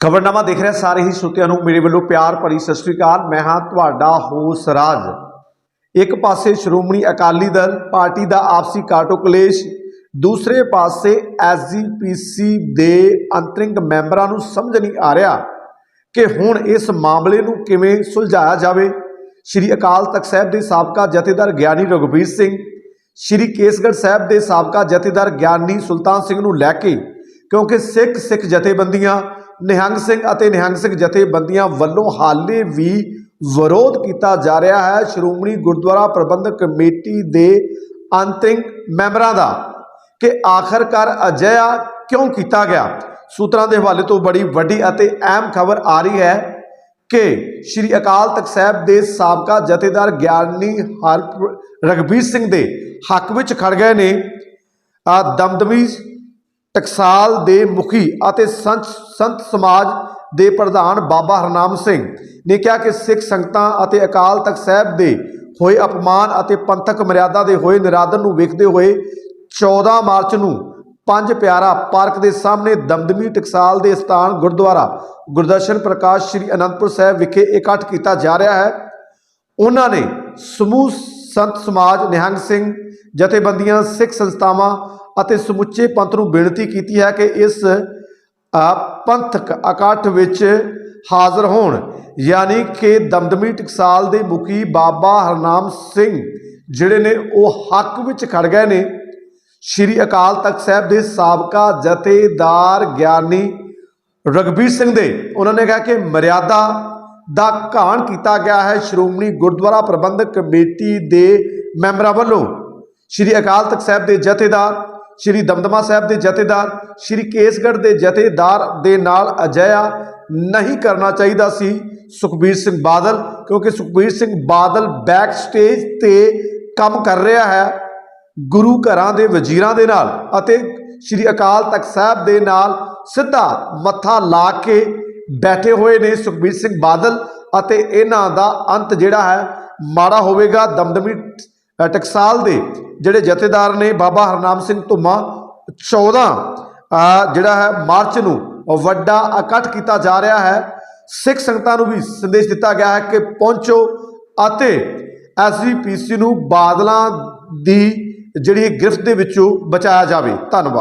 ਖਬਰਨਾਮਾ ਦੇਖ ਰਿਹਾ, ਸਾਰੇ ਹੀ ਸਰੋਤਿਆਂ ਨੂੰ ਮੇਰੇ ਵੱਲੋਂ ਪਿਆਰ ਭਰੀ ਸਤਿ ਸ੍ਰੀ ਅਕਾਲ। ਮੈਂ ਹਾਂ ਤੁਹਾਡਾ ਹੋਸ ਰਾਜ। ਇੱਕ ਪਾਸੇ ਸ਼੍ਰੋਮਣੀ ਅਕਾਲੀ ਦਲ, ਪਾਰਟੀ ਦਾ ਆਪਸੀ ਕਾਟੋ ਕਲੇਸ਼, ਦੂਸਰੇ ਪਾਸੇ ਐਸਜੀਪੀਸੀ ਦੇ ਅੰਤਰਿੰਗ ਮੈਂਬਰਾਂ ਨੂੰ ਸਮਝ ਨਹੀਂ ਆ ਰਿਹਾ ਕਿ ਹੁਣ ਇਸ ਮਾਮਲੇ ਨੂੰ ਕਿਵੇਂ ਸੁਲਝਾਇਆ ਜਾਵੇ। ਸ਼੍ਰੀ ਅਕਾਲ ਤਖਤ ਸਾਹਿਬ ਦੇ ਸਾਬਕਾ ਜਥੇਦਾਰ ਗਿਆਨੀ ਰਘੁਬੀਰ ਸਿੰਘ, ਸ਼੍ਰੀ ਕੇਸਗੜ੍ਹ ਸਾਹਿਬ ਦੇ ਸਾਬਕਾ ਜਥੇਦਾਰ ਗਿਆਨੀ ਸੁਲਤਾਨ ਸਿੰਘ ਨੂੰ ਲੈ ਕੇ, ਕਿਉਂਕਿ ਸਿੱਖ ਸਿੱਖ ਜਥੇਬੰਦੀਆਂ ਨਿਹੰਗ ਸਿੰਘ ਅਤੇ ਨਿਹੰਗ ਸਿੰਘ ਜਥੇਬੰਦੀਆਂ ਵੱਲੋਂ ਹਾਲੇ ਵੀ ਵਿਰੋਧ ਕੀਤਾ ਜਾ ਰਿਹਾ ਹੈ। ਸ਼੍ਰੋਮਣੀ ਗੁਰਦੁਆਰਾ ਪ੍ਰਬੰਧਕ ਕਮੇਟੀ ਦੇ ਅੰਤਿਮ ਮੈਂਬਰਾਂ ਦਾ ਕਿ ਆਖਰਕਾਰ ਅਜਿਹਾ ਕਿਉਂ ਕੀਤਾ ਗਿਆ? ਸੂਤਰਾਂ ਦੇ ਹਵਾਲੇ ਤੋਂ ਬੜੀ ਵੱਡੀ ਅਤੇ ਅਹਿਮ ਖਬਰ ਆ ਰਹੀ ਹੈ ਕਿ ਸ਼੍ਰੀ ਅਕਾਲ ਤਖਤ ਸਾਹਿਬ ਦੇ ਸਾਬਕਾ ਜਥੇਦਾਰ ਗਿਆਨੀ ਹਰ ਰਗਬੀਰ ਸਿੰਘ ਦੇ ਹੱਕ ਵਿੱਚ ਖੜ ਗਏ ਨੇ। ਦਮਦਮੀ ਟਕਸਾਲ ਦੇ ਮੁਖੀ ਅਤੇ ਸੰਤ ਸੰਤ ਸਮਾਜ ਦੇ ਪ੍ਰਧਾਨ ਬਾਬਾ ਹਰਨਾਮ ਸਿੰਘ ਨੇ ਕਿਹਾ ਕਿ ਸਿੱਖ ਸੰਗਤਾਂ ਅਤੇ ਅਕਾਲ ਤਖਤ ਸਾਹਿਬ ਦੇ ਹੋਏ ਅਪਮਾਨ ਅਤੇ ਪੰਥਕ ਮਰਿਆਦਾ ਦੇ ਹੋਏ ਨਿਰਾਦਰ ਨੂੰ ਵੇਖਦੇ ਹੋਏ 14 ਮਾਰਚ ਨੂੰ ਪੰਜ ਪਿਆਰਾ ਪਾਰਕ ਦੇ ਸਾਹਮਣੇ ਦਮਦਮੀ ਟਕਸਾਲ ਦੇ ਸਥਾਨ ਗੁਰਦੁਆਰਾ ਗੁਰਦਰਸ਼ਨ ਪ੍ਰਕਾਸ਼ ਸ੍ਰੀ ਅਨੰਦਪੁਰ ਸਾਹਿਬ ਵਿਖੇ ਇਕੱਠ ਕੀਤਾ ਜਾ ਰਿਹਾ ਹੈ। ਉਹਨਾਂ ਨੇ ਸਮੂਹ ਸੰਤ ਸਮਾਜ ਨਿਹੰਗ ਸਿੰਘ ਜਥੇਬੰਦੀਆਂ ਸਿੱਖ ਸੰਸਥਾਵਾਂ ਅਤੇ ਸਮੁੱਚੇ ਪੰਥ ਨੂੰ ਬੇਨਤੀ ਕੀਤੀ ਹੈ ਕਿ ਇਸ ਪੰਥਕ ਇਕੱਠ ਵਿੱਚ ਹਾਜ਼ਰ ਹੋਣ। ਯਾਨੀ ਕਿ ਦਮਦਮੀ ਟਕਸਾਲ ਦੇ ਮੁਖੀ ਬਾਬਾ ਹਰਨਾਮ ਸਿੰਘ ਜਿਹੜੇ ਨੇ, ਉਹ ਹੱਕ ਵਿੱਚ ਖੜ ਗਏ ਨੇ। ਸ਼੍ਰੀ ਅਕਾਲ ਤਖਤ ਸਾਹਿਬ ਦੇ ਸਾਬਕਾ ਜਥੇਦਾਰ ਗਿਆਨੀ ਰਗਬੀਰ ਸਿੰਘ ਦੇ, ਉਹਨਾਂ ਨੇ ਕਿਹਾ ਕਿ ਮਰਿਆਦਾ ਦਾ ਘਾਣ ਕੀਤਾ ਗਿਆ ਹੈ ਸ਼੍ਰੋਮਣੀ ਗੁਰਦੁਆਰਾ ਪ੍ਰਬੰਧਕ ਕਮੇਟੀ ਦੇ ਮੈਂਬਰਾਂ ਵੱਲੋਂ। ਸ਼੍ਰੀ ਅਕਾਲ ਤਖਤ ਸਾਹਿਬ ਦੇ ਜਥੇਦਾਰ ਸ਼੍ਰੀ ਦਮਦਮਾ ਸਾਹਿਬ ਦੇ ਜਥੇਦਾਰ, ਸ਼੍ਰੀ ਕੇਸਗੜ੍ਹ ਦੇ ਜਥੇਦਾਰ ਦੇ ਨਾਲ ਅਜਿਹਾ ਨਹੀਂ ਕਰਨਾ ਚਾਹੀਦਾ ਸੀ ਸੁਖਬੀਰ ਸਿੰਘ ਬਾਦਲ, ਕਿਉਂਕਿ ਸੁਖਬੀਰ ਸਿੰਘ ਬਾਦਲ ਬੈਕ ਸਟੇਜ ਤੇ ਕੰਮ ਕਰ ਰਿਹਾ ਹੈ ਗੁਰੂ ਘਰਾਂ ਦੇ ਵਜ਼ੀਰਾਂ ਦੇ ਨਾਲ ਅਤੇ ਸ਼੍ਰੀ ਅਕਾਲ ਤਖਤ ਸਾਹਿਬ ਦੇ ਨਾਲ ਸਿੱਧਾ ਮੱਥਾ ਲਾ ਕੇ ਬੈਠੇ ਹੋਏ ਨੇ ਸੁਖਬੀਰ ਸਿੰਘ ਬਾਦਲ ਅਤੇ ਇਹਨਾਂ ਦਾ ਅੰਤ ਜਿਹੜਾ ਹੈ ਮਾੜਾ ਹੋਵੇਗਾ ਦਮਦਮੀ ਟਕਸਾਲ ਦੇ ਜਿਹੜੇ ਜਥੇਦਾਰ ਨੇ ਬਾਬਾ ਹਰਨਾਮ ਸਿੰਘ ਧੁੰਮਾ 14 ਜਿਹੜਾ ਹੈ ਮਾਰਚ ਨੂੰ ਵੱਡਾ ਇਕੱਠ ਕੀਤਾ ਜਾ ਰਿਹਾ ਹੈ। ਸਿੱਖ ਸੰਗਤਾਂ ਨੂੰ ਵੀ ਸੰਦੇਸ਼ ਦਿੱਤਾ ਗਿਆ ਹੈ ਕਿ ਪਹੁੰਚੋ ਅਤੇ ਐਸਜੀਪੀਸੀ ਨੂੰ ਬਾਦਲਾਂ ਦੀ ਜਿਹੜੀ ਗ੍ਰਿਫਤ ਦੇ ਵਿੱਚੋਂ ਬਚਾਇਆ ਜਾਵੇ। ਧੰਨਵਾਦ।